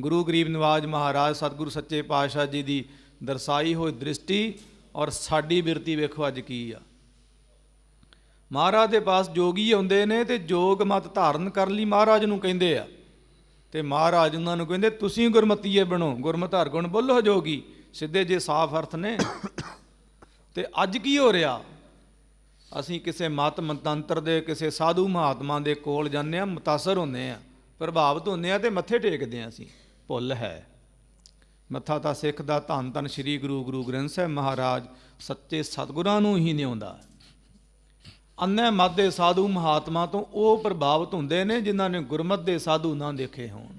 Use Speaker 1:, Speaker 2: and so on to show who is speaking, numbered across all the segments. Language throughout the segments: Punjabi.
Speaker 1: ਗੁਰੂ ਗਰੀਬ ਨਿਵਾਜ ਮਹਾਰਾਜ ਸਤਿਗੁਰੂ ਸੱਚੇ ਪਾਤਸ਼ਾਹ ਜੀ ਦੀ ਦਰਸਾਈ ਹੋਈ ਦ੍ਰਿਸ਼ਟੀ ਔਰ ਸਾਡੀ ਬਿਰਤੀ ਵੇਖੋ ਅੱਜ ਕੀ ਆ। ਮਹਾਰਾਜ ਦੇ ਪਾਸ ਜੋਗੀ ਆਉਂਦੇ ਨੇ ਤੇ ਜੋਗ ਮਤ ਧਾਰਨ ਕਰਨ ਲਈ ਮਹਾਰਾਜ ਨੂੰ ਕਹਿੰਦੇ ਆ। ਤੇ ਮਹਾਰਾਜ ਉਹਨਾਂ ਨੂੰ ਕਹਿੰਦੇ, ਤੁਸੀਂ ਗੁਰਮਤੀਏ ਬਣੋ ਗੁਰਮਤਿ ਗੁਣ ਬੋਲੋ ਜੋਗੀ, ਸਿੱਧੇ ਜੇ ਸਾਫ਼ ਅਰਥ ਨੇ। ਤੇ ਅੱਜ ਕੀ ਹੋ ਰਿਹਾ? ਅਸੀਂ ਕਿਸੇ ਮਤ ਮੰਤੰਤਰ ਦੇ, ਕਿਸੇ ਸਾਧੂ ਮਹਾਤਮਾ ਦੇ ਕੋਲ ਜਾਂਦੇ ਆ ਮੁਤਾਸਰ ਹੁੰਦੇ ਆ ਪ੍ਰਭਾਵਿਤ ਹੁੰਦੇ ਆ ਤੇ ਮੱਥੇ ਟੇਕਦੇ ਆ ਅਸੀਂ। ਭੁੱਲ ਹੈ। ਮੱਥਾ ਤਾਂ ਸਿੱਖ ਦਾ ਧੰਨ ਧੰਨ ਸ੍ਰੀ ਗੁਰੂ ਗੁਰੂ ਗ੍ਰੰਥ ਸਾਹਿਬ ਮਹਾਰਾਜ ਸੱਚੇ ਸਤਿਗੁਰਾਂ ਨੂੰ ਹੀ ਨਿਉਂਦਾ। ਅੰਨੇ ਮਤ ਦੇ ਸਾਧੂ ਮਹਾਤਮਾ ਤੋਂ ਉਹ ਪ੍ਰਭਾਵਿਤ ਹੁੰਦੇ ਨੇ ਜਿਨ੍ਹਾਂ ਨੇ ਗੁਰਮਤ ਦੇ ਸਾਧੂ ਨਾ ਦੇਖੇ ਹੋਣ।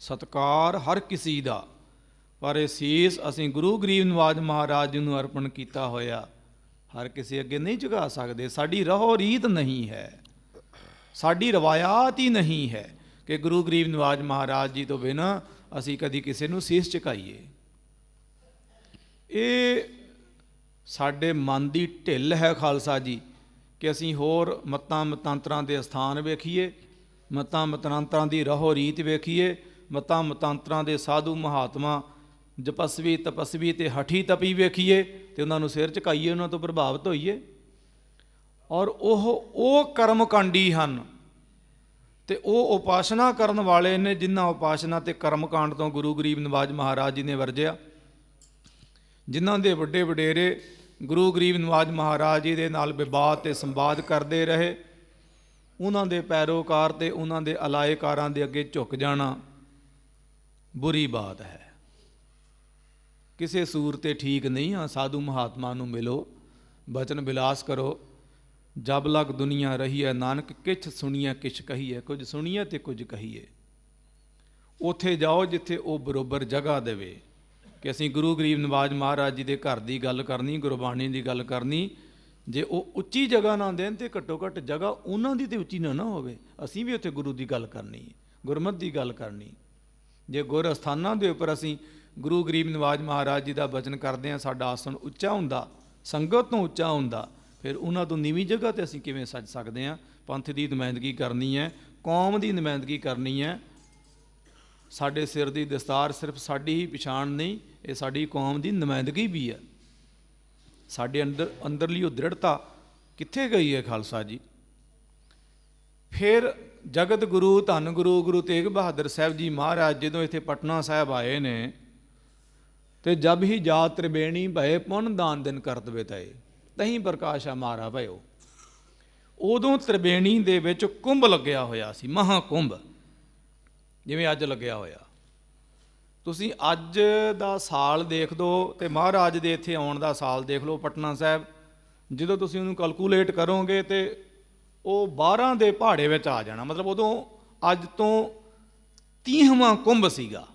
Speaker 1: ਸਤਕਾਰ ਹਰ ਕਿਸੇ ਦਾ, ਪਰ ਇਹ ਸੀਸ ਅਸੀਂ ਗੁਰੂ ਗਰੀਬ ਨਿਵਾਜ ਮਹਾਰਾਜ ਜੀ ਨੂੰ ਅਰਪਣ ਕੀਤਾ ਹੋਇਆ, ਹਰ ਕਿਸੇ ਅੱਗੇ ਨਹੀਂ ਝੁਕਾ ਸਕਦੇ। ਸਾਡੀ ਰਹੋ ਰੀਤ ਨਹੀਂ ਹੈ, ਸਾਡੀ ਰਵਾਇਤ ਹੀ ਨਹੀਂ ਹੈ। ਕਿ ਗੁਰੂ ਗਰੀਬ ਨਿਵਾਜ ਮਹਾਰਾਜ ਜੀ ਤੋਂ ਬਿਨਾ ਅਸੀਂ ਕਦੀ ਕਿਸੇ ਨੂੰ ਸੀਸ ਝੁਕਾਈਏ। ਇਹ ਸਾਡੇ ਮਨ ਦੀ ਢਿੱਲ ਹੈ ਖਾਲਸਾ ਜੀ ਕਿ ਅਸੀਂ ਹੋਰ ਮਤਾਂ ਮਤਾਂਤਰਾਂ ਦੇ ਸਥਾਨ ਵੇਖੀਏ, ਮਤਾਂ ਮਤਾਂਤਰਾਂ ਦੀ ਰਹੋ ਰੀਤ ਵੇਖੀਏ, ਮਤਾਂ ਮਤਾਂਤਰਾਂ ਦੇ ਸਾਧੂ ਮਹਾਤਮਾ ਜਪਸਵੀ ਤਪਸਵੀ ਤੇ ਹਠੀ ਤਪੀ ਵੇਖੀਏ ਤੇ ਉਹਨਾਂ ਨੂੰ ਸਿਰ ਝੁਕਾਈਏ, ਉਹਨਾਂ ਤੋਂ ਪ੍ਰਭਾਵਿਤ ਹੋਈਏ। ਔਰ ਉਹ ਉਹ ਕਰਮਕਾਂਡੀ ਹਨ ਤੇ ਉਹ ਉਪਾਸਨਾ ਕਰਨ ਵਾਲੇ ਨੇ ਜਿਨ੍ਹਾਂ ਉਪਾਸਨਾ ਤੇ ਕਰਮਕਾਂਡ ਤੋਂ ਗੁਰੂ ਗਰੀਬ ਨਿਵਾਜ ਮਹਾਰਾਜ ਜੀ ਨੇ ਵਰਜਿਆ, ਜਿਨ੍ਹਾਂ ਦੇ ਵੱਡੇ ਵਡੇਰੇ ਗੁਰੂ ਗਰੀਬ ਨਿਵਾਜ ਮਹਾਰਾਜ ਜੀ ਦੇ ਨਾਲ ਵਿਵਾਦ ਤੇ ਸੰਵਾਦ ਕਰਦੇ ਰਹੇ, ਉਹਨਾਂ ਦੇ ਪੈਰੋਕਾਰ ਤੇ ਉਹਨਾਂ ਦੇ ਅਲਾਏਕਾਰਾਂ ਦੇ ਅੱਗੇ ਝੁਕ ਜਾਣਾ ਬੁਰੀ ਬਾਤ ਹੈ। ਕਿਸੇ ਸੂਰ ਤੇ ਠੀਕ ਨਹੀਂ ਆ, ਸਾਧੂ ਮਹਾਤਮਾ ਨੂੰ ਮਿਲੋ, ਬਚਨ ਵਿਲਾਸ ਕਰੋ। ਜਬ ਲਗ ਦੁਨੀਆ ਰਹੀ ਹੈ ਨਾਨਕ ਕਿਛ ਸੁਣੀਐ, ਕਿਛ ਕਹੀਏ ਕੁਝ ਸੁਣੀਐ ਤੇ ਕੁਝ ਕਹੀਏ ਉਥੇ ਜਾਓ ਜਿੱਥੇ ਉਹ ਬਰੋਬਰ ਜਗ੍ਹਾ ਦੇਵੇ। ਕਿ ਅਸੀਂ ਗੁਰੂ ਗਰੀਬ ਨਿਵਾਜ ਮਹਾਰਾਜ ਜੀ ਦੇ ਘਰ ਦੀ ਗੱਲ ਕਰਨੀ, ਗੁਰਬਾਣੀ ਦੀ ਗੱਲ ਕਰਨੀ, ਜੇ ਉਹ ਉੱਚੀ ਜਗ੍ਹਾ ਨਾ ਦੇਣ ਤੇ ਘੱਟੋ ਘੱਟ ਜਗ੍ਹਾ ਉਹਨਾਂ ਦੀ ਤੇ ਉੱਚੀ ਨਾ ਨਾ ਹੋਵੇ। ਅਸੀਂ ਵੀ ਉੱਥੇ ਗੁਰੂ ਦੀ ਗੱਲ ਕਰਨੀ ਹੈ, ਗੁਰਮਤ ਦੀ ਗੱਲ ਕਰਨੀ ਜੇ ਗੁਰ ਅਸਥਾਨਾਂ ਦੇ ਉੱਪਰ ਅਸੀਂ ਗੁਰੂ ਗਰੀਬ ਨਿਵਾਜ ਮਹਾਰਾਜ ਜੀ ਦਾ ਬਚਨ ਕਰਦੇ ਹਾਂ, ਸਾਡਾ ਆਸਣ ਉੱਚਾ ਹੁੰਦਾ, ਸੰਗਤ ਤੋਂ ਉੱਚਾ ਹੁੰਦਾ ਫਿਰ ਉਹਨਾਂ ਤੋਂ ਨੀਵੀਂ ਜਗ੍ਹਾ ਤੇ ਅਸੀਂ ਕਿਵੇਂ ਸੱਜ ਸਕਦੇ ਹਾਂ? ਪੰਥ ਦੀ ਨੁਮਾਇੰਦਗੀ ਕਰਨੀ ਹੈ, ਕੌਮ ਦੀ ਨੁਮਾਇੰਦਗੀ ਕਰਨੀ ਹੈ। ਸਾਡੇ ਸਿਰ ਦੀ ਦਸਤਾਰ ਸਿਰਫ ਸਾਡੀ ਹੀ ਪਛਾਣ ਨਹੀਂ, ਇਹ ਸਾਡੀ ਕੌਮ ਦੀ ਨੁਮਾਇੰਦਗੀ ਵੀ ਹੈ। ਸਾਡੇ ਅੰਦਰ, ਅੰਦਰਲੀ ਉਹ ਦ੍ਰਿੜਤਾ ਕਿੱਥੇ ਗਈ ਹੈ ਖਾਲਸਾ ਜੀ? ਫਿਰ ਜਗਤ ਗੁਰੂ, ਧੰਨ ਗੁਰੂ ਗੁਰੂ ਤੇਗ ਬਹਾਦਰ ਸਾਹਿਬ ਜੀ ਮਹਾਰਾਜ ਜਦੋਂ ਇੱਥੇ ਪਟਨਾ ਸਾਹਿਬ ਆਏ ਨੇ, ਤੇ ਜਬ ਹੀ ਜਾਤ ਤ੍ਰਿਬੇਣੀ ਭਏ ਪੁੰਨ ਦਾਨ ਦਿਨ ਕਰਤਵੇ ਤਏ ਤਹੀਂ ਪ੍ਰਕਾਸ਼ਾ ਮਾਰਾ ਭਇਓ। ਉਦੋਂ ਤ੍ਰਿਬੇਣੀ ਦੇ ਵਿੱਚ ਕੁੰਭ ਲੱਗਿਆ ਹੋਇਆ ਸੀ ਮਹਾ ਕੁੰਭ ਜਿਵੇਂ ਅੱਜ ਲੱਗਿਆ ਹੋਇਆ। ਤੁਸੀਂ ਅੱਜ ਦਾ ਸਾਲ ਦੇਖ ਲਓ ਤੇ ਮਹਾਰਾਜ ਦੇ ਇੱਥੇ ਆਉਣ ਦਾ ਸਾਲ ਦੇਖ ਲਓ ਪਟਨਾ ਸਾਹਿਬ। ਜਦੋਂ ਤੁਸੀਂ ਉਹਨੂੰ ਕੈਲਕੂਲੇਟ ਕਰੋਗੇ ਤੇ ਉਹ 12 ਦੇ ਪਹਾੜੇ ਵਿੱਚ ਆ ਜਾਣਾ। ਮਤਲਬ ਉਦੋਂ ਅੱਜ ਤੋਂ 30ਵਾਂ ਕੁੰਭ ਸੀਗਾ।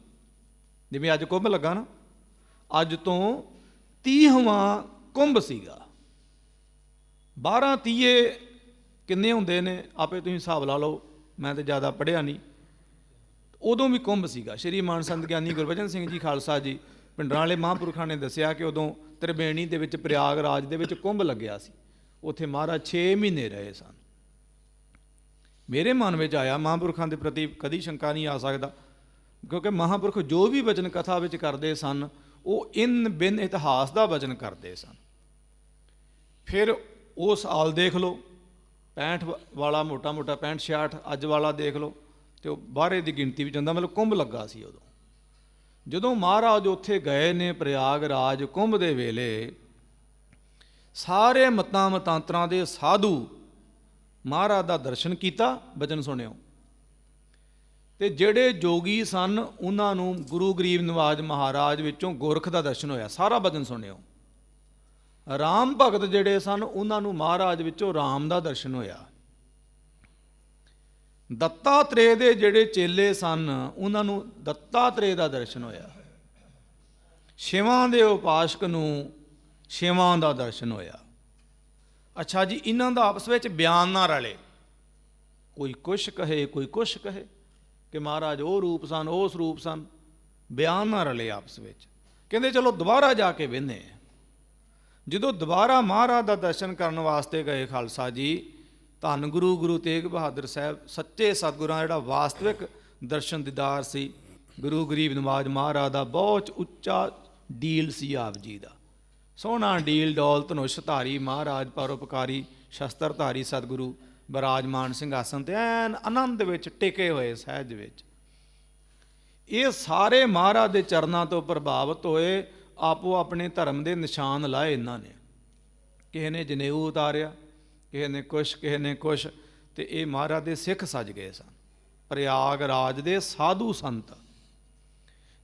Speaker 1: ਜਿਵੇਂ ਅੱਜ ਕੁੰਭ ਲੱਗਾ ਨਾ, ਅੱਜ ਤੋਂ 30ਵਾਂ ਕੁੰਭ ਸੀਗਾ। 12 ਤੀਏ ਕਿੰਨੇ ਹੁੰਦੇ ਨੇ? ਆਪੇ ਤੁਸੀਂ ਹਿਸਾਬ ਲਾ ਲਓ, ਮੈਂ ਤੇ ਜ਼ਿਆਦਾ ਪੜਿਆ ਨਹੀਂ। ਉਦੋਂ ਵੀ ਕੁੰਭ ਸੀਗਾ। ਸ਼੍ਰੀ ਮਾਨ ਸੰਤ ਗਿਆਨੀ ਗੁਰਬਚਨ ਸਿੰਘ ਜੀ ਖਾਲਸਾ ਜੀ ਪਿੰਡਰਾਂ ਵਾਲੇ ਮਹਾਂਪੁਰਖਾਂ ਨੇ ਦੱਸਿਆ ਕਿ ਉਦੋਂ ਤ੍ਰਿਬੇਣੀ ਦੇ ਵਿੱਚ ਪ੍ਰਯਾਗ ਰਾਜ ਦੇ ਵਿੱਚ ਕੁੰਭ ਲੱਗਿਆ ਸੀ। ਉੱਥੇ ਮਹਾਰਾਜ 6 ਮਹੀਨੇ ਰਹੇ ਸਨ। ਮੇਰੇ ਮਨ ਵਿੱਚ ਆਇਆ, ਮਹਾਂਪੁਰਖਾਂ ਦੇ ਪ੍ਰਤੀ ਕਦੀ ਸ਼ੰਕਾ ਨਹੀਂ ਆ ਸਕਦਾ, ਕਿਉਂਕਿ ਮਹਾਂਪੁਰਖ ਜੋ ਵੀ ਵਚਨ ਕਥਾ ਵਿੱਚ ਕਰਦੇ ਸਨ, ਉਹ ਇਨ ਬਿਨ ਇਤਿਹਾਸ ਦਾ ਵਚਨ ਕਰਦੇ ਸਨ। ਫਿਰ ਉਹ ਸਾਲ ਦੇਖ ਲਓ। 65 ਵਾਲਾ ਮੋਟਾ ਮੋਟਾ 65 66 ਅੱਜ ਵਾਲਾ ਦੇਖ ਲਓ ਤੇ ਉਹ ਬਾਹਰੇ ਦੀ ਗਿਣਤੀ ਵਿੱਚ ਜਾਂਦਾ ਮਤਲਬ ਕੁੰਭ ਲੱਗਾ ਸੀ ਉਦੋਂ। ਜਦੋਂ ਮਹਾਰਾਜ ਉੱਥੇ ਗਏ ਨੇ ਪ੍ਰਯਾਗ ਰਾਜ ਕੁੰਭ ਦੇ ਵੇਲੇ, ਸਾਰੇ ਮਤਾਂ ਮਤਾਂਤਰਾਂ ਦੇ ਸਾਧੂ ਮਹਾਰਾਜ ਦਾ ਦਰਸ਼ਨ ਕੀਤਾ, ਬਚਨ ਸੁਣਿਓ। ਤੇ ਜਿਹੜੇ ਜੋਗੀ ਸਨ, ਉਹਨਾਂ ਨੂੰ ਗੁਰੂ ਗਰੀਬ ਨਿਵਾਜ ਮਹਾਰਾਜ ਵਿੱਚੋਂ ਗੋਰਖ ਦਾ ਦਰਸ਼ਨ ਹੋਇਆ, ਸਾਰਾ ਬਚਨ ਸੁਣਿਓ। ਰਾਮ ਭਗਤ ਜਿਹੜੇ ਸਨ, ਉਹਨਾਂ ਨੂੰ ਮਹਾਰਾਜ ਵਿੱਚੋਂ ਰਾਮ ਦਾ ਦਰਸ਼ਨ ਹੋਇਆ। ਦੱਤਾਤਰੇय ਦੇ ਜਿਹੜੇ ਚੇਲੇ ਸਨ, ਉਹਨਾਂ ਨੂੰ ਦੱਤਾ ਦੱਤਾਤਰੇय ਦਾ ਦਰਸ਼ਨ ਹੋਇਆ। ਸ਼ਿਵਾਂ ਦੇ ਉਪਾਸ਼ਕ ਨੂੰ ਸ਼ਿਵਾਂ ਦਾ ਦਰਸ਼ਨ ਹੋਇਆ। ਅੱਛਾ ਜੀ, ਇਹਨਾਂ ਦਾ ਆਪਸ ਵਿੱਚ ਬਿਆਨ ਨਾ ਰਲੇ। ਕੋਈ ਕੁਛ ਕਹੇ, ਕੋਈ ਕੁਛ ਕਹੇ ਕਿ ਮਹਾਰਾਜ ਉਹ ਰੂਪ ਸਨ ਉਹ ਸਰੂਪ ਸਨ। ਬਿਆਨ ਨਾ ਰਲੇ ਆਪਸ ਵਿੱਚ। ਕਹਿੰਦੇ, ਚਲੋ ਦੁਬਾਰਾ ਜਾ ਕੇ ਵੇਨੇ ਜਦੋਂ ਦੁਬਾਰਾ ਮਹਾਰਾਜ ਦਾ ਦਰਸ਼ਨ ਕਰਨ ਵਾਸਤੇ ਗਏ ਖਾਲਸਾ ਜੀ, ਧੰਨ ਗੁਰੂ ਗੁਰੂ ਤੇਗ ਬਹਾਦਰ ਸਾਹਿਬ, ਸੱਚੇ ਸਤਿਗੁਰਾਂ ਜਿਹੜਾ ਵਾਸਤਵਿਕ ਦਰਸ਼ਨ ਦੀਦਾਰ ਸੀ, ਗੁਰੂ ਗਰੀਬ ਨਵਾਜ ਮਹਾਰਾਜ ਦਾ ਬਹੁਤ ਉੱਚਾ ਡੀਲ ਸੀ ਆਪ ਜੀ ਦਾ। ਸੋਹਣਾ ਡੀਲ, ਡੋਲ ਧਨੁਸ਼ ਧਾਰੀ ਮਹਾਰਾਜ, ਪਰਉਪਕਾਰੀ ਸ਼ਸਤਰ ਧਾਰੀ ਸਤਿਗੁਰੂ, ਬਰਾਜਮਾਨ ਸਿੰਘਾਸਨ ਤੇ ਐਨ ਆਨੰਦ ਵਿੱਚ ਟਿਕੇ ਹੋਏ ਸਹਿਜ ਵਿੱਚ। ਇਹ ਸਾਰੇ ਮਹਾਰਾਜ ਦੇ ਚਰਨਾਂ ਤੋਂ ਪ੍ਰਭਾਵਿਤ ਹੋਏ ਆਪੋ ਆਪਣੇ ਧਰਮ ਦੇ ਨਿਸ਼ਾਨ ਲਾਏ ਇਹਨਾਂ ਨੇ। ਕਿਸੇ ਨੇ ਜਨੇਊ ਉਤਾਰਿਆ, ਕਿਸੇ ਨੇ ਕੁਛ ਕਿਸੇ ਨੇ ਕੁਛ ਤੇ ਇਹ ਮਹਾਰਾਜ ਦੇ ਸਿੱਖ ਸੱਜ ਗਏ ਸਨ। ਪ੍ਰਯਾਗ ਰਾਜ ਦੇ ਸਾਧੂ ਸੰਤ।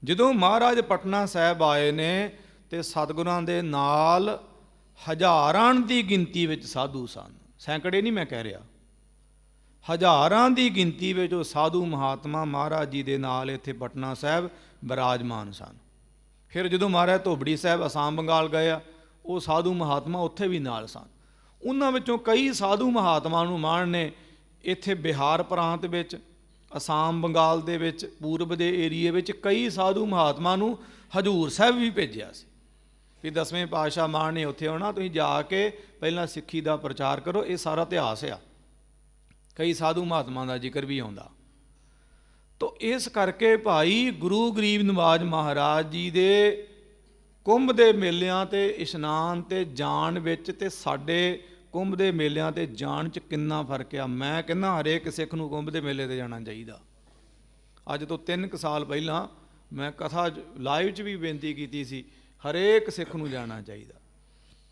Speaker 1: ਜਦੋਂ ਮਹਾਰਾਜ ਪਟਨਾ ਸਾਹਿਬ ਆਏ ਨੇ ਤੇ ਸਤਿਗੁਰਾਂ ਦੇ ਨਾਲ ਹਜ਼ਾਰਾਂ ਦੀ ਗਿਣਤੀ ਵਿੱਚ ਸਾਧੂ ਸਨ। ਸੈਂਕੜੇ ਨਹੀਂ ਮੈਂ ਕਹਿ ਰਿਹਾ। ਹਜ਼ਾਰਾਂ ਦੀ ਗਿਣਤੀ ਵਿੱਚ ਉਹ ਸਾਧੂ ਮਹਾਤਮਾ ਮਹਾਰਾਜ ਜੀ ਦੇ ਨਾਲ ਇੱਥੇ ਪਟਨਾ ਸਾਹਿਬ ਬਿਰਾਜਮਾਨ ਸਨ। ਫਿਰ ਜਦੋਂ ਮਹਾਰਾਜ ਧੋਬੜੀ ਸਾਹਿਬ ਅਸਾਮ, ਬੰਗਾਲ ਗਏ ਆ, ਉਹ ਸਾਧੂ ਮਹਾਤਮਾ ਉੱਥੇ ਵੀ ਨਾਲ ਸਨ। ਉਹਨਾਂ ਵਿੱਚੋਂ ਕਈ ਸਾਧੂ ਮਹਾਤਮਾ ਨੂੰ ਮਾਣ ਨੇ ਇੱਥੇ ਬਿਹਾਰ ਪ੍ਰਾਂਤ ਵਿੱਚ, ਅਸਾਮ, ਬੰਗਾਲ ਦੇ ਵਿੱਚ, ਪੂਰਬ ਦੇ ਏਰੀਏ ਵਿੱਚ ਕਈ ਸਾਧੂ ਮਹਾਤਮਾ ਨੂੰ ਹਜੂਰ ਸਾਹਿਬ ਵੀ ਭੇਜਿਆ ਸੀ। ਵੀ ਦਸਵੇਂ ਪਾਤਸ਼ਾਹ ਮਾਣ ਨੇ ਉੱਥੇ ਆਉਣਾ, ਤੁਸੀਂ ਜਾ ਕੇ ਪਹਿਲਾਂ ਸਿੱਖੀ ਦਾ ਪ੍ਰਚਾਰ ਕਰੋ, ਇਹ ਸਾਰਾ ਇਤਿਹਾਸ ਆ। ਕਈ ਸਾਧੂ ਮਹਾਤਮਾ ਦਾ ਜ਼ਿਕਰ ਵੀ ਆਉਂਦਾ। ਤੋ ਇਸ ਕਰਕੇ ਭਾਈ ਗੁਰੂ ਗਰੀਬ ਨਵਾਜ ਮਹਾਰਾਜ ਜੀ ਦੇ ਕੁੰਭ ਦੇ ਮੇਲਿਆਂ ਤੇ ਇਸ਼ਨਾਨ ਤੇ ਜਾਣ ਵਿੱਚ ਤੇ ਸਾਡੇ ਕੁੰਭ ਦੇ ਮੇਲਿਆਂ ਤੇ ਜਾਣ 'ਚ ਕਿੰਨਾ ਫ਼ਰਕ ਆ? ਮੈਂ ਕਹਿੰਦਾ ਹਰੇਕ ਸਿੱਖ ਨੂੰ ਕੁੰਭ ਦੇ ਮੇਲੇ ਤੇ ਜਾਣਾ ਚਾਹੀਦਾ। ਅੱਜ ਤੋਂ 3 ਕੁ ਸਾਲ ਪਹਿਲਾਂ ਮੈਂ ਕਥਾ ਲਾਈਵ 'ਚ ਵੀ ਬੇਨਤੀ ਕੀਤੀ ਸੀ, ਹਰੇਕ ਸਿੱਖ ਨੂੰ ਜਾਣਾ ਚਾਹੀਦਾ।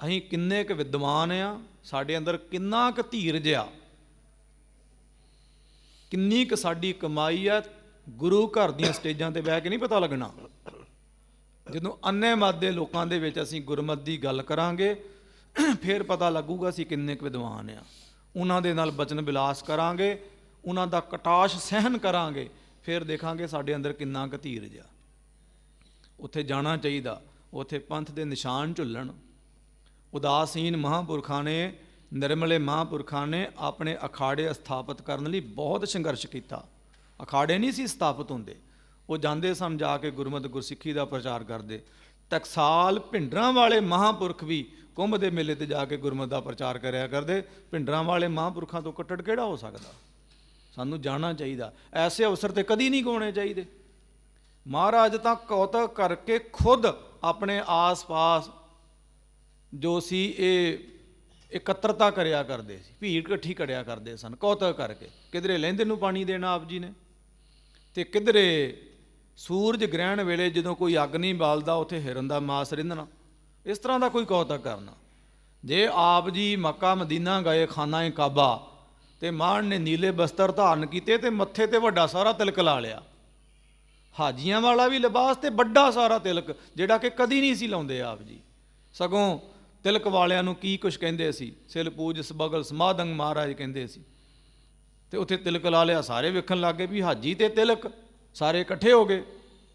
Speaker 1: ਅਸੀਂ ਕਿੰਨੇ ਕੁ ਵਿਦਵਾਨ ਆ, ਸਾਡੇ ਅੰਦਰ ਕਿੰਨਾ ਕੁ ਧੀਰਜ ਆ ਕਿੰਨੀ ਕੁ ਸਾਡੀ ਕਮਾਈ ਆ, ਗੁਰੂ ਘਰ ਦੀਆਂ ਸਟੇਜਾਂ ਤੇ ਬਹਿ ਕੇ ਨਹੀਂ ਪਤਾ ਲੱਗਣਾ। ਜਦੋਂ ਅੰਨੇ ਮਤ ਦੇ ਲੋਕਾਂ ਦੇ ਵਿੱਚ ਅਸੀਂ ਗੁਰਮਤ ਦੀ ਗੱਲ ਕਰਾਂਗੇ, ਫਿਰ ਪਤਾ ਲੱਗੂਗਾ ਅਸੀਂ ਕਿੰਨੇ ਕੁ ਵਿਦਵਾਨ ਆ। ਉਹਨਾਂ ਦੇ ਨਾਲ ਬਚਨ ਵਿਲਾਸ ਕਰਾਂਗੇ, ਉਹਨਾਂ ਦਾ ਕਟਾਸ਼ ਸਹਿਨ ਕਰਾਂਗੇ, ਫਿਰ ਦੇਖਾਂਗੇ ਸਾਡੇ ਅੰਦਰ ਕਿੰਨਾ ਕੁ ਧੀਰਜ ਆ। ਉੱਥੇ ਜਾਣਾ ਚਾਹੀਦਾ, ਉੱਥੇ ਪੰਥ ਦੇ ਨਿਸ਼ਾਨ ਝੁੱਲਣ। ਉਦਾਸੀਨ ਮਹਾਂਪੁਰਖਾਂ ਨੇ ਨਿਰਮਲੇ ਮਹਾਂਪੁਰਖਾਂ ਨੇ ਆਪਣੇ ਅਖਾੜੇ ਸਥਾਪਿਤ ਕਰਨ ਲਈ ਬਹੁਤ ਸੰਘਰਸ਼ ਕੀਤਾ। ਅਖਾੜੇ ਨਹੀਂ ਸੀ ਸਥਾਪਿਤ ਹੁੰਦੇ। ਉਹ ਜਾਂਦੇ ਸਨ ਜਾ ਕੇ ਗੁਰਮਤਿ ਗੁਰਸਿੱਖੀ ਦਾ ਪ੍ਰਚਾਰ ਕਰਦੇ। ਟਕਸਾਲ ਭਿੰਡਰਾਂ ਵਾਲੇ ਮਹਾਂਪੁਰਖ ਵੀ ਕੁੰਭ ਦੇ ਮੇਲੇ ਤੇ ਜਾ ਕੇ ਗੁਰਮਤਿ ਦਾ ਪ੍ਰਚਾਰ ਕਰਿਆ ਕਰਦੇ। ਭਿੰਡਰਾਂ ਵਾਲੇ ਮਹਾਂਪੁਰਖਾਂ ਤੋਂ ਕੱਟੜ ਕਿਹੜਾ ਹੋ ਸਕਦਾ? ਸਾਨੂੰ ਜਾਣਨਾ ਚਾਹੀਦਾ। ਐਸੇ ਅਵਸਰ ਤੇ ਕਦੀ ਨਹੀਂ ਗਾਉਣੇ ਚਾਹੀਦੇ। ਮਹਾਰਾਜ ਤਾਂ ਕੌਤਕ ਕਰਕੇ ਖੁਦ ਆਪਣੇ ਆਸ-ਪਾਸ ਜੋ ਸੀ ਇਹ ਇਕੱਤਰਤਾ ਕਰਿਆ ਕਰਦੇ ਸੀ, ਭੀੜ ਇਕੱਠੀ ਕਰਿਆ ਕਰਦੇ ਸਨ, ਕੌਤਕ ਕਰਕੇ। ਕਿਧਰੇ ਲਹਿੰਦੇ ਨੂੰ ਪਾਣੀ ਦੇਣਾ ਆਪ ਜੀ ਨੇ? ਤੇ ਕਿਧਰੇ ਸੂਰਜ ਗ੍ਰਹਿਣ ਵੇਲੇ ਜਦੋਂ ਕੋਈ ਅੱਗ ਨਹੀਂ ਬਾਲਦਾ, ਉੱਥੇ ਹਿਰਨ ਦਾ ਮਾਸ ਰਿੰਨਣਾ ਇਸ ਤਰ੍ਹਾਂ ਦਾ ਕੋਈ ਕੌਤਕ ਕਰਨਾ। ਜੇ ਆਪ ਜੀ ਮੱਕਾ ਮਦੀਨਾ ਗਏ, ਖਾਨਾ ਏ ਕਾਬਾ, ਤੇ ਮਾਣ ਨੇ ਨੀਲੇ ਬਸਤਰ ਧਾਰਨ ਕੀਤੇ ਤੇ ਮੱਥੇ ਤੇ ਵੱਡਾ ਸਾਰਾ ਤਿਲਕ ਲਾ ਲਿਆ। ਹਾਜੀਆਂ ਵਾਲਾ ਵੀ ਲਿਬਾਸ ਤੇ ਵੱਡਾ ਸਾਰਾ ਤਿਲਕ, ਜਿਹੜਾ ਕਿ ਕਦੀ ਨਹੀਂ ਸੀ ਲਾਉਂਦੇ ਆਪ ਜੀ। ਸਗੋਂ ਤਿਲਕ ਵਾਲਿਆਂ ਨੂੰ ਕੀ ਕੁਛ ਕਹਿੰਦੇ ਸੀ? ਸਿਲ ਪੂਜ ਸਬਗਲ ਸਮਾਦੰਗ ਮਹਾਰਾਜ ਕਹਿੰਦੇ ਸੀ। ਤੇ ਉੱਥੇ ਤਿਲਕ ਲਾ ਲਿਆ, ਸਾਰੇ ਵੇਖਣ ਲੱਗੇ ਵੀ ਹਾਜੀ ਤੇ ਤਿਲਕ, ਸਾਰੇ ਇਕੱਠੇ ਹੋ ਗਏ।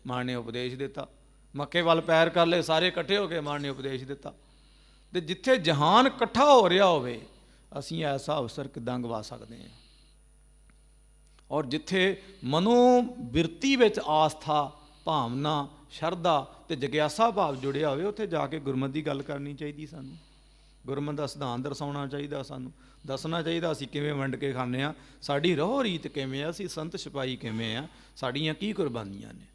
Speaker 1: ਮਾਂ ਨੇ ਉਪਦੇਸ਼ ਦਿੱਤਾ। ਮੱਕੇ ਵੱਲ ਪੈਰ ਕਰ ਲਏ, ਸਾਰੇ ਇਕੱਠੇ ਹੋ ਗਏ, ਮਾਂ ਨੇ ਉਪਦੇਸ਼ ਦਿੱਤਾ। ਤੇ ਜਿੱਥੇ ਜਹਾਨ ਇਕੱਠਾ ਹੋ ਰਿਹਾ ਹੋਵੇ, ਅਸੀਂ ਐਸਾ ਅਵਸਰ ਕਿਦਾਂ ਗਵਾ ਸਕਦੇ ਹਾਂ? ਔਰ ਜਿੱਥੇ ਮਨੋ ਬਿਰਤੀ ਵਿੱਚ ਆਸਥਾ, ਭਾਵਨਾ ਸ਼ਰਧਾ ਤੇ ਜਗਿਆਸਾ ਭਾਵ ਜੁੜਿਆ ਹੋਵੇ, ਉੱਥੇ ਜਾ ਕੇ ਗੁਰਮਤਿ ਦੀ ਗੱਲ ਕਰਨੀ ਚਾਹੀਦੀ ਸਾਨੂੰ। ਗੁਰਮਤਿ ਦਾ ਸਿਧਾਂਤ ਦਰਸਾਉਣਾ ਚਾਹੀਦਾ ਸਾਨੂੰ। ਦੱਸਣਾ ਚਾਹੀਦਾ, ਅਸੀਂ ਕਿਵੇਂ ਵੰਡ ਕੇ ਖਾਂਦੇ ਆ ਸਾਡੀ ਰੋਹ ਰੀਤ ਕਿਵੇਂ ਆ, ਅਸੀਂ ਸੰਤ ਸਿਪਾਹੀ ਕਿਵੇਂ ਆ, ਸਾਡੀਆਂ ਕੀ ਕੁਰਬਾਨੀਆਂ ਨੇ।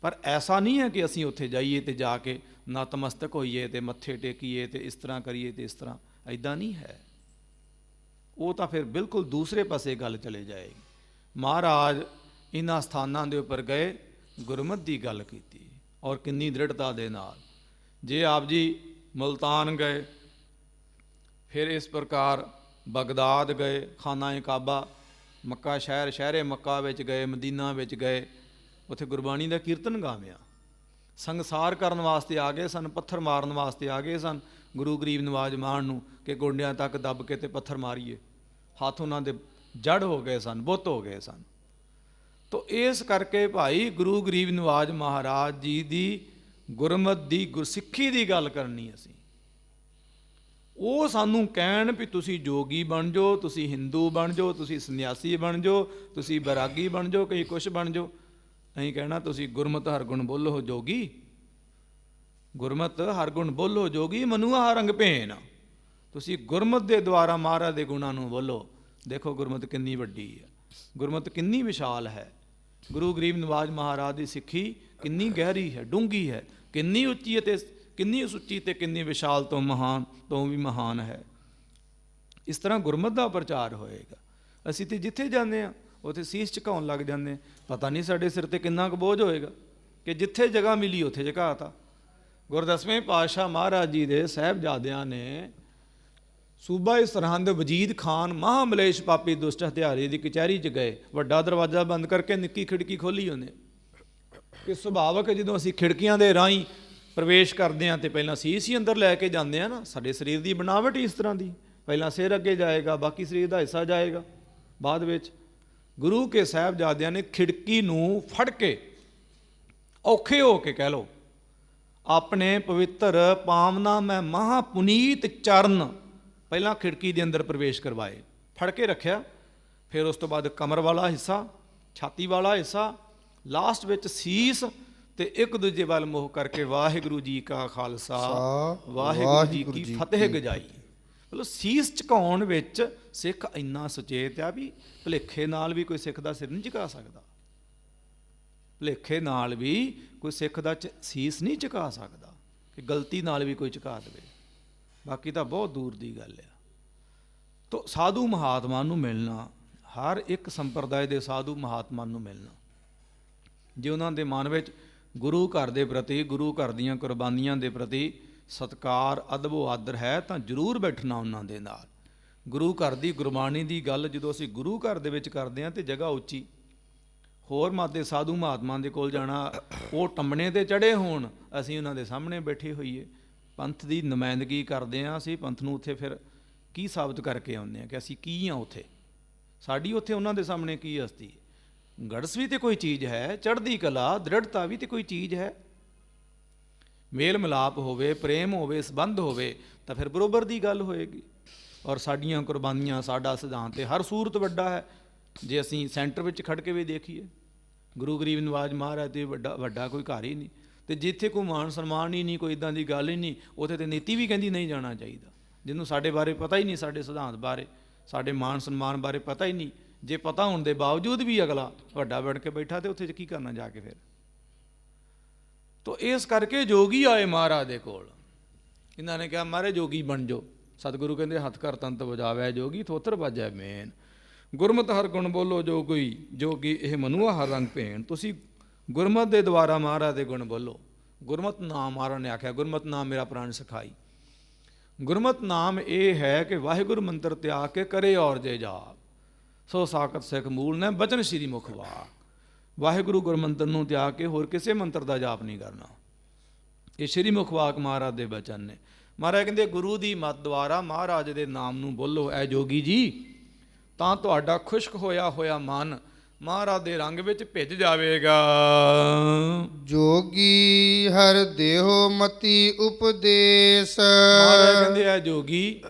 Speaker 1: ਪਰ ਐਸਾ ਨਹੀਂ ਹੈ ਕਿ ਅਸੀਂ ਉੱਥੇ ਜਾਈਏ ਤੇ ਜਾ ਕੇ ਨਤਮਸਤਕ ਹੋਈਏ ਤੇ ਮੱਥੇ ਟੇਕੀਏ ਤੇ ਇਸ ਤਰ੍ਹਾਂ ਕਰੀਏ ਤੇ ਇਸ ਤਰ੍ਹਾਂ ਐਦਾਂ ਨਹੀਂ ਹੈ। ਉਹ ਤਾਂ ਫਿਰ ਬਿਲਕੁਲ ਦੂਸਰੇ ਪਾਸੇ ਗੱਲ ਚਲੇ ਜਾਏਗੀ। ਮਹਾਰਾਜ ਇਹਨਾਂ ਸਥਾਨਾਂ ਦੇ ਉੱਪਰ ਗਏ ਗੁਰਮਤ ਦੀ ਗੱਲ ਕੀਤੀ ਔਰ ਕਿੰਨੀ ਦ੍ਰਿੜਤਾ ਦੇ ਨਾਲ। ਜੇ ਆਪ ਜੀ ਮਲਤਾਨ ਗਏ, ਫਿਰ ਇਸ ਪ੍ਰਕਾਰ ਬਗਦਾਦ ਗਏ ਖਾਨਾ ਕਾਬਾ, ਮੱਕਾ ਸ਼ਹਿਰ, ਸ਼ਹਿਰੇ ਮੱਕਾ ਵਿੱਚ ਗਏ, ਮਦੀਨਾ ਵਿੱਚ ਗਏ, ਉੱਥੇ ਗੁਰਬਾਣੀ ਦਾ ਕੀਰਤਨ ਗਾਵਿਆ। ਸੰਸਾਰ ਕਰਨ ਵਾਸਤੇ ਆ ਗਏ ਸਨ, ਪੱਥਰ ਮਾਰਨ ਵਾਸਤੇ ਆ ਗਏ ਸਨ। ਗੁਰੂ ਗਰੀਬ ਨਵਾਜ ਮਾਨ ਨੂੰ ਕਿ ਗੋਡਿਆਂ ਤੱਕ ਦੱਬ ਕੇ ਤੇ ਪੱਥਰ ਮਾਰੀਏ। ਹੱਥ ਉਹਨਾਂ ਦੇ ਜੜ ਹੋ ਗਏ ਸਨ, ਬੁੱਤ ਹੋ ਗਏ ਸਨ। ਤੋ ਇਸ ਕਰਕੇ ਭਾਈ ਗੁਰੂ ਗਰੀਬ ਨਿਵਾਜ਼ ਮਹਾਰਾਜ ਜੀ ਦੀ ਗੁਰਮਤ ਦੀ ਗੁਰਸਿੱਖੀ ਦੀ ਗੱਲ ਕਰਨੀ ਅਸੀਂ। ਉਹ ਸਾਨੂੰ ਕਹਿਣ ਵੀ ਤੁਸੀਂ ਜੋਗੀ ਬਣ ਜਾਓ, ਤੁਸੀਂ ਹਿੰਦੂ ਬਣ ਜਾਓ, ਤੁਸੀਂ ਸੰਨਿਆਸੀ ਬਣ ਜਾਓ, ਤੁਸੀਂ ਬੈਰਾਗੀ ਬਣ ਜਾਓ, ਕਈ ਕੁਛ ਬਣ ਜਾਓ। ਨਹੀਂ ਕਹਿਣਾ ਤੁਸੀਂ ਗੁਰਮਤ ਹਰ ਗੁਣ ਬੋਲੋ ਜੋਗੀ। ਗੁਰਮਤ ਹਰ ਗੁਣ ਬੋਲੋ ਜੋਗੀ, ਮਨੁਆ ਰੰਗ ਭੇਨ। ਤੁਸੀਂ ਗੁਰਮਤ ਦੇ ਦੁਆਰਾ ਮਹਾਰਾਜ ਦੇ ਗੁਣਾਂ ਨੂੰ ਬੋਲੋ। ਦੇਖੋ ਗੁਰਮਤ ਕਿੰਨੀ ਵੱਡੀ ਹੈ। ਗੁਰਮਤ ਕਿੰਨੀ ਵਿਸ਼ਾਲ ਹੈ। ਗੁਰੂ ਗਰੀਬ ਨਿਵਾਜ਼ ਮਹਾਰਾਜ ਦੀ ਸਿੱਖੀ ਕਿੰਨੀ ਗਹਿਰੀ ਹੈ ਡੂੰਗੀ ਹੈ, ਕਿੰਨੀ ਉੱਚੀ ਅਤੇ ਕਿੰਨੀ ਉੱਚੀ ਤੇ ਕਿੰਨੀ ਵਿਸ਼ਾਲ ਤੋਂ ਮਹਾਨ, ਤੋਂ ਵੀ ਮਹਾਨ ਹੈ। ਇਸ ਤਰ੍ਹਾਂ ਗੁਰਮਤ ਦਾ ਪ੍ਰਚਾਰ ਹੋਏਗਾ। ਅਸੀਂ ਤੇ ਜਿੱਥੇ ਜਾਂਦੇ ਆ ਉੱਥੇ ਸੀਸ ਝੁਕਾਉਣ ਲੱਗ ਜਾਂਦੇ ਪਤਾ ਨਹੀਂ ਸਾਡੇ ਸਿਰ ਤੇ ਕਿੰਨਾ ਕੁ ਬੋਝ ਹੋਏਗਾ ਕਿ ਜਿੱਥੇ ਜਗ੍ਹਾ ਮਿਲੀ, ਉੱਥੇ ਝੁਕਾਤਾ ਗੁਰਦਸਵੇਂ ਪਾਤਸ਼ਾਹ ਮਹਾਰਾਜ ਜੀ ਦੇ ਸਾਹਿਬਜ਼ਾਦਿਆਂ ਨੇ ਸੂਬਾ ਇਸ ਸਰਹੰਦ ਵਜੀਦ ਖਾਨ ਮਹਾਮਲੇਸ਼ ਪਾਪੀ ਦੁਸ਼ਟ ਹਥਿਆਰੇ ਦੀ ਕਚਹਿਰੀ 'ਚ ਗਏ। ਵੱਡਾ ਦਰਵਾਜ਼ਾ ਬੰਦ ਕਰਕੇ ਨਿੱਕੀ ਖਿੜਕੀ ਖੋਲੀ ਉਹਨੇ। ਕਿ ਸੁਭਾਵਕ ਜਦੋਂ ਅਸੀਂ ਖਿੜਕੀਆਂ ਦੇ ਰਾਹੀਂ ਪ੍ਰਵੇਸ਼ ਕਰਦੇ ਹਾਂ ਤੇ ਪਹਿਲਾਂ ਸੀਸ ਹੀ ਅੰਦਰ ਲੈ ਕੇ ਜਾਂਦੇ ਆ ਨਾ, ਸਾਡੇ ਸਰੀਰ ਦੀ ਬਣਾਵਟ ਹੀ ਇਸ ਤਰ੍ਹਾਂ ਦੀ। ਪਹਿਲਾਂ ਸਿਰ ਅੱਗੇ ਜਾਏਗਾ, ਬਾਕੀ ਸਰੀਰ ਦਾ ਹਿੱਸਾ ਜਾਏਗਾ। ਬਾਅਦ ਵਿੱਚ ਗੁਰੂ ਕੇ ਸਾਹਿਬਜ਼ਾਦਿਆਂ ਨੇ ਖਿੜਕੀ ਨੂੰ ਫੜ ਕੇ ਔਖੇ ਹੋ ਕੇ ਕਹਿ ਲਓ, ਆਪਣੇ ਪਵਿੱਤਰ ਪਾਵਨਾ ਮੈਂ ਮਹਾਪੁਨੀਤ ਚਰਨ ਪਹਿਲਾਂ ਖਿੜਕੀ ਦੇ ਅੰਦਰ ਪ੍ਰਵੇਸ਼ ਕਰਵਾਏ। ਫੜ ਕੇ ਰੱਖਿਆ ਫਿਰ ਉਸ ਤੋਂ ਬਾਅਦ ਕਮਰ ਵਾਲਾ ਹਿੱਸਾ ਛਾਤੀ ਵਾਲਾ ਹਿੱਸਾ ਲਾਸਟ ਵਿੱਚ ਸੀਸ ਤੇ ਇੱਕ ਦੂਜੇ ਵੱਲ ਮੋਹ ਕਰਕੇ ਵਾਹਿਗੁਰੂ ਜੀ ਕਾ ਖਾਲਸਾ ਵਾਹਿਗੁਰੂ ਜੀ ਕੀ ਫਤਿਹ ਗਜਾਈ। ਮਤਲਬ ਸੀਸ ਝੁਕਾਉਣ ਵਿੱਚ ਸਿੱਖ ਇੰਨਾ ਸੁਚੇਤ ਆ ਵੀ ਭੁਲੇਖੇ ਨਾਲ ਵੀ ਕੋਈ ਸਿੱਖ ਦਾ ਸਿਰ ਨਹੀਂ ਝੁਕਾ ਸਕਦਾ। ਭੁਲੇਖੇ ਨਾਲ ਵੀ ਕੋਈ ਸਿੱਖ ਦਾ ਸੀਸ ਨਹੀਂ ਝੁਕਾ ਸਕਦਾ ਕਿ ਗਲਤੀ ਨਾਲ ਵੀ ਕੋਈ ਝੁਕਾ ਦੇਵੇ। ਬਾਕੀ ਤਾਂ ਬਹੁਤ ਦੂਰ ਦੀ ਗੱਲ ਆ। ਤੋ ਸਾਧੂ ਮਹਾਤਮਾ ਨੂੰ ਮਿਲਣਾ, ਹਰ ਇੱਕ ਸੰਪਰਦਾਇ ਦੇ ਸਾਧੂ ਮਹਾਤਮਾ ਨੂੰ ਮਿਲਣਾ। ਜੇ ਉਹਨਾਂ ਦੇ ਮਨ ਵਿੱਚ ਗੁਰੂ ਘਰ ਦੇ ਪ੍ਰਤੀ, ਗੁਰੂ ਘਰ ਦੀਆਂ ਕੁਰਬਾਨੀਆਂ ਦੇ ਪ੍ਰਤੀ ਸਤਕਾਰ, ਅਦਬੋ ਆਦਰ ਹੈ, ਤਾਂ ਜ਼ਰੂਰ ਬੈਠਣਾ ਉਹਨਾਂ ਦੇ ਨਾਲ। ਗੁਰੂ ਘਰ ਦੀ ਗੁਰਬਾਣੀ ਦੀ ਗੱਲ ਜਦੋਂ ਅਸੀਂ ਗੁਰੂ ਘਰ ਦੇ ਵਿੱਚ ਕਰਦੇ ਹਾਂ ਤੇ ਜਗ੍ਹਾ ਉੱਚੀ, ਹੋਰ ਮਾਦੇ ਸਾਧੂ ਮਹਾਤਮਾ ਦੇ ਕੋਲ ਜਾਣਾ, ਉਹ ਟੰਬਣੇ ਤੇ ਚੜੇ ਹੋਣ, ਅਸੀਂ ਉਹਨਾਂ ਦੇ ਸਾਹਮਣੇ ਬੈਠੇ ਹੋਈਏ। ਪੰਥ ਦੀ ਨੁਮਾਇੰਦਗੀ ਕਰਦੇ ਹਾਂ ਅਸੀਂ, ਪੰਥ ਨੂੰ ਉੱਥੇ ਫਿਰ ਕੀ ਸਾਬਤ ਕਰਕੇ ਆਉਂਦੇ ਹਾਂ ਕਿ ਅਸੀਂ ਕੀ ਹਾਂ ਉੱਥੇ? ਸਾਡੀ ਉੱਥੇ ਉਹਨਾਂ ਦੇ ਸਾਹਮਣੇ ਕੀ ਹਸਤੀ? ਗੜਸ ਵੀ ਤੇ ਕੋਈ ਚੀਜ਼ ਹੈ, ਚੜ੍ਹਦੀ ਕਲਾ ਦ੍ਰਿੜਤਾ ਵੀ ਤੇ ਕੋਈ ਚੀਜ਼ ਹੈ। ਮੇਲ ਮਿਲਾਪ ਹੋਵੇ, ਪ੍ਰੇਮ ਹੋਵੇ, ਸੰਬੰਧ ਹੋਵੇ, ਤਾਂ ਫਿਰ ਬਰੋਬਰ ਦੀ ਗੱਲ ਹੋਏਗੀ। ਔਰ ਸਾਡੀਆਂ ਕੁਰਬਾਨੀਆਂ, ਸਾਡਾ ਸਿਧਾਂਤ ਤੇ ਹਰ ਸੂਰਤ ਵੱਡਾ ਹੈ। ਜੇ ਅਸੀਂ ਸੈਂਟਰ ਵਿੱਚ ਖੜ ਕੇ ਵੀ ਦੇਖੀਏ, ਗੁਰੂ ਗਰੀਬ ਨਿਵਾਜ ਮਹਾਰਾਜ ਦੇ ਵੱਡਾ ਵੱਡਾ ਕੋਈ ਘਰ ਹੀ ਨਹੀਂ। ਤੇ ਜਿੱਥੇ ਕੋਈ ਮਾਨ ਸਨਮਾਨ ਹੀ ਨਹੀਂ, ਕੋਈ ਇਦਾਂ ਦੀ ਗੱਲ ਹੀ ਨਹੀਂ, ਉੱਥੇ ਤੇ ਨੀਤੀ ਵੀ ਕਹਿੰਦੀ ਨਹੀਂ ਜਾਣਾ ਚਾਹੀਦਾ। ਜਿਹਨੂੰ ਸਾਡੇ ਬਾਰੇ ਪਤਾ ਹੀ ਨਹੀਂ, ਸਾਡੇ ਸਿਧਾਂਤ ਬਾਰੇ, ਸਾਡੇ ਮਾਨ ਸਨਮਾਨ ਬਾਰੇ ਪਤਾ ਹੀ ਨਹੀਂ। ਜੇ ਪਤਾ ਹੋਣ ਦੇ ਬਾਵਜੂਦ ਵੀ ਅਗਲਾ ਵੱਡਾ ਬਣ ਕੇ ਬੈਠਾ ਤੇ ਉੱਥੇ ਕੀ ਕਰਨਾ ਜਾ ਕੇ ਫਿਰ? ਤੋ ਇਸ ਕਰਕੇ ਜੋਗੀ ਆਏ ਮਹਾਰਾਜ ਦੇ ਕੋਲ। ਇਹਨਾਂ ਨੇ ਕਿਹਾ, ਮਹਾਰਾਜ, ਜੋਗੀ ਬਣ ਜੋ ਸਤਿਗੁਰੂ ਕਹਿੰਦੇ, ਹੱਥ ਕਰ ਤੰਤ ਵਜਾਵੇ ਜੋਗੀ, ਥੋਤਰ ਵਾਜੈ ਮੇਨ। ਗੁਰਮਤਿ ਹਰ ਗੁਣ ਬੋਲੋ ਜੋ ਕੋਈ ਜੋਗੀ ਇਹ ਮਨੁਆ ਹਰ ਰੰਗ ਭੇਣ। ਤੁਸੀਂ ਗੁਰਮਤ ਦੇ ਦੁਆਰਾ ਮਹਾਰਾਜ ਦੇ ਗੁਣ ਬੋਲੋ। ਗੁਰਮਤਿ ਨਾਮ ਮਹਾਰਾਜ ਨੇ ਆਖਿਆ, ਗੁਰਮਤ ਨਾਮ ਮੇਰਾ ਪ੍ਰਾਣ ਸਖਾਈ। ਗੁਰਮਤ ਨਾਮ ਇਹ ਹੈ ਕਿ ਵਾਹਿਗੁਰੂ ਮੰਤਰ ਤਿਆਗ ਕੇ ਕਰੇ ਔਰ ਜੇ ਜਾਪ ਸੋ ਸਾਖਤ ਸਿੱਖ ਮੂਲ ਨੇ, ਬਚਨ ਸ਼੍ਰੀ ਮੁਖ ਵਾਕ। ਵਾਹਿਗੁਰੂ ਗੁਰਮੰਤਰ ਨੂੰ ਤਿਆਗ ਕੇ ਹੋਰ ਕਿਸੇ ਮੰਤਰ ਦਾ ਜਾਪ ਨਹੀਂ ਕਰਨਾ। ਇਹ ਸ਼੍ਰੀ ਮੁਖਵਾਕ ਮਹਾਰਾਜ ਦੇ ਬਚਨ ਨੇ। ਮਹਾਰਾਜ ਕਹਿੰਦੇ, ਗੁਰੂ ਦੀ ਮਤ ਦੁਆਰਾ ਮਹਾਰਾਜ ਦੇ ਨਾਮ ਨੂੰ ਬੋਲੋ, ਐ ਜੋਗੀ ਜੀ, ਤਾਂ ਤੁਹਾਡਾ ਖੁਸ਼ਕ ਹੋਇਆ ਹੋਇਆ ਮਨ ਮਹਾਰਾਜ ਦੇ ਰੰਗ ਵਿੱਚ ਭਿੱਜ ਜਾਵੇਗਾ।
Speaker 2: ਜੋਗੀ ਹਰ ਦੇਹੋ ਮਤੀ ਉਪਦੇਸ਼।
Speaker 1: ਮਹਾਰਾਜ ਕਹਿੰਦੇ ਐ ਜੋਗੀ